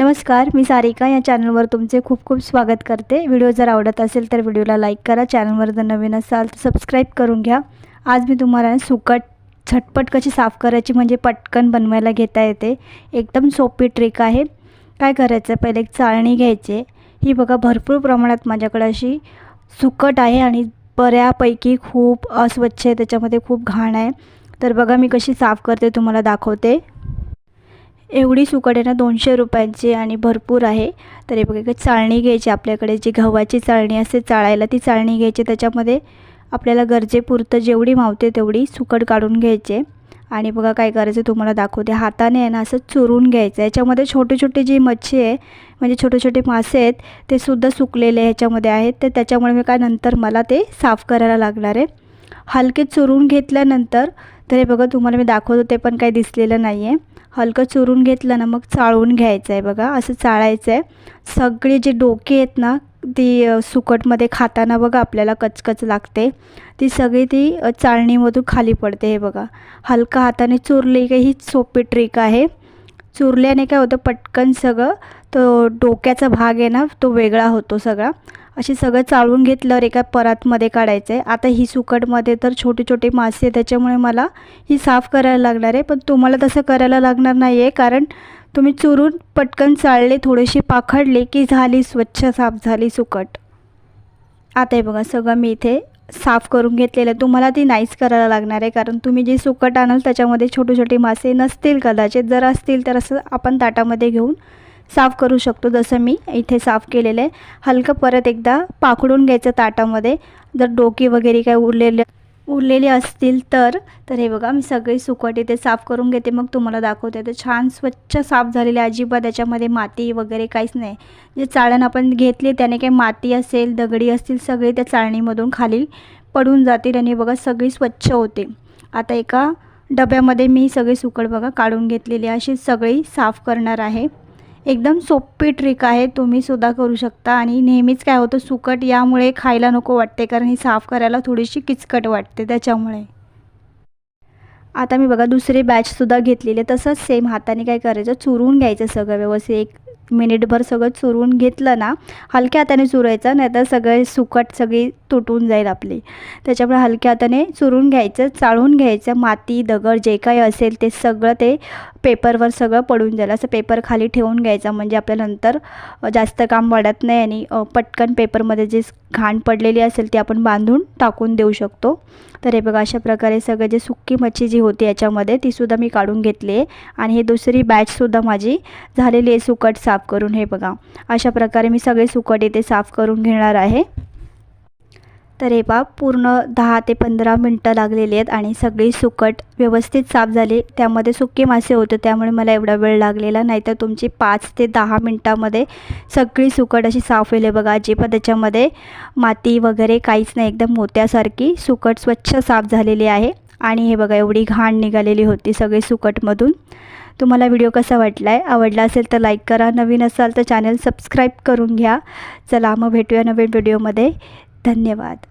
नमस्कार मी सारिका या चॅनलवर तुमचे खूप खूप स्वागत करते. व्हिडिओ जर आवडत असेल तर व्हिडिओला लाईक करा चॅनलवर जर नवीन असाल तर सबस्क्राईब करून घ्या. आज मी तुम्हाला सुकट झटपट कशी साफ करायची म्हणजे पटकन बनवायला घेता येते. एकदम सोपी ट्रिक आहे. काय करायचं? पहिले एक चाळणी घ्यायची. ही बघा भरपूर प्रमाणात माझ्याकडे अशी सुकट आहे आणि बऱ्यापैकी खूप अस्वच्छ आहे त्याच्यामध्ये खूप घाण आहे. तर बघा मी कशी साफ करते तुम्हाला दाखवते. एवढी सुकट आहे ना दोनशे रुपयांची आणि भरपूर आहे. तर हे बघा चाळणी घ्यायची आपल्याकडे जी गव्हाची चाळणी असते चाळायला ती चाळणी घ्यायची. त्याच्यामध्ये आपल्याला गरजेपुरतं जेवढी मावते तेवढी सुकट काढून घ्यायचे. आणि बघा काय करायचं तुम्हाला दाखवते. हाताने आहे ना असं चुरून घ्यायचं. याच्यामध्ये छोटे छोटे जी मच्छी आहे म्हणजे छोटे छोटे मासे आहेत ते सुद्धा सुकलेले ह्याच्यामध्ये आहेत. तर त्याच्यामुळे मी काय नंतर मला ते साफ करायला लागणार आहे. हलके चुरून घेतल्यानंतर तर हे बघा तुम्हाला मी दाखवतो ते पण काही दिसलेलं नाही आहे हलकं चुरून घेतलं ना मग चाळून घ्यायचं आहे बघा असं चाळायचं आहे. सगळे जे डोके आहेत ना ती सुकटमध्ये खाताना बघा आपल्याला कचकच लागते. ती सगळी ती चाळणीमधून खाली पडते हे बघा. हलका हाताने चुरली का ही सोपी ट्रिक आहे. चुरल्याने काय होतं पटकन सगळं तो डोक्याचा भाग आहे ना तो वेगळा होतो सगळा. असे सगळं चाळून घेतल्यावर एका परातमध्ये काढायचं आहे आता ही सुकटमध्ये तर छोटे छोटे मासे आहे त्याच्यामुळे मला ही साफ करायला लागणार आहे. पण तुम्हाला तसं करायला लागणार नाही आहे कारण तुम्ही चुरून पटकन चाळले थोडेसे पाखडले की झाली स्वच्छ साफ झाली सुकट. आता हे बघा सगळं मी इथे साफ करून घेतलेलं आहे. तुम्हाला ती नाहीच करायला लागणार आहे कारण तुम्ही जी सुकट आणाल त्याच्यामध्ये छोटे छोटे मासे नसतील कदाचित. जर असतील तर असं आपण ताटामध्ये घेऊन साफ करू शकतो जसं मी इथे साफ केलेलं आहे. हलकं परत एकदा पाकडून घ्यायचं ताटामध्ये. जर डोकी वगैरे काय उरलेले उरलेले असतील तर तर हे बघा मी सगळी सुकट इथे साफ करून घेते. मग तुम्हाला दाखवते. तर छान स्वच्छ साफ झालेले अजिबात त्याच्यामध्ये माती वगैरे काहीच नाही. जे चाळण आपण घेतली त्याने काही माती असेल दगडी असतील सगळी त्या चाळणीमधून खाली पडून जातील आणि बघा सगळी स्वच्छ होते. आता एका डब्यामध्ये मी सगळी सुकट बघा काढून घेतलेली अशी सगळी साफ करणार आहे. एकदम सोपी ट्रिक आहे. तुम्ही सुद्धा करू शकता. आणि नेहमीच काय होतं सुकट यामुळे खायला नको वाटते. कारण ही साफ करायला थोडीशी किचकट वाटते त्याच्यामुळे. आता मी बघा दुसरी बॅचसुद्धा घेतलेली आहे. तसंच सेम हाताने काय करायचं चुरून घ्यायचं सगळं व्यवस्थित. एक मिनिटभर सगळं चुरून घेतलं ना हलक्या हाताने चुरायचं नाहीतर सगळे सुकट सगळी तुटून जाईल आपली. त्याच्यामुळे हलक्या हाताने चुरून घ्यायचं चाळून घ्यायचं माती दगड जे काही असेल ते सगळं ते पेपरवर सगळं पडून जाईल. असं पेपर खाली ठेवून घ्यायचा. म्हणजे आपल्या नंतर जास्त काम वाढत नाही आणि पटकन पेपरमध्ये जे घाण पडलेली असेल ती आपण बांधून टाकून देऊ शकतो. तर हे बघा अशा प्रकारे सगळं जे सुक्की मच्छी जी होती याच्यामध्ये तीसुद्धा मी काढून घेतली आहे. आणि ही दुसरी बॅचसुद्धा माझी झालेली आहे. सुकट साफ करून हे बघा. अशा प्रकारे मी सगळे सुकट इथे साफ करून घेणार आहे. तर हे पा पूर्ण दहा ते पंधरा मिनटं लागलेली आहेत आणि सगळी सुकट व्यवस्थित साफ झाली. त्यामध्ये सुके मासे होते त्यामुळे मला एवढा वेळ लागलेला नाही. तर तुमची पाच ते दहा मिनटामध्ये सगळी सुकट अशी साफ होईल. बघा अजिबात त्याच्यामध्ये माती वगैरे काहीच नाही. एकदम मोत्यासारखी सुकट स्वच्छ साफ झालेली आहे. आणि हे बघा एवढी घाण निघालेली होती सगळी सुकटमधून. तुम्हाला व्हिडिओ कसा वाटला आहे आवडला असेल तर लाईक करा. नवीन असाल तर चॅनल सबस्क्राईब करून घ्या. चला मग भेटूया नवीन व्हिडिओमध्ये. धन्यवाद.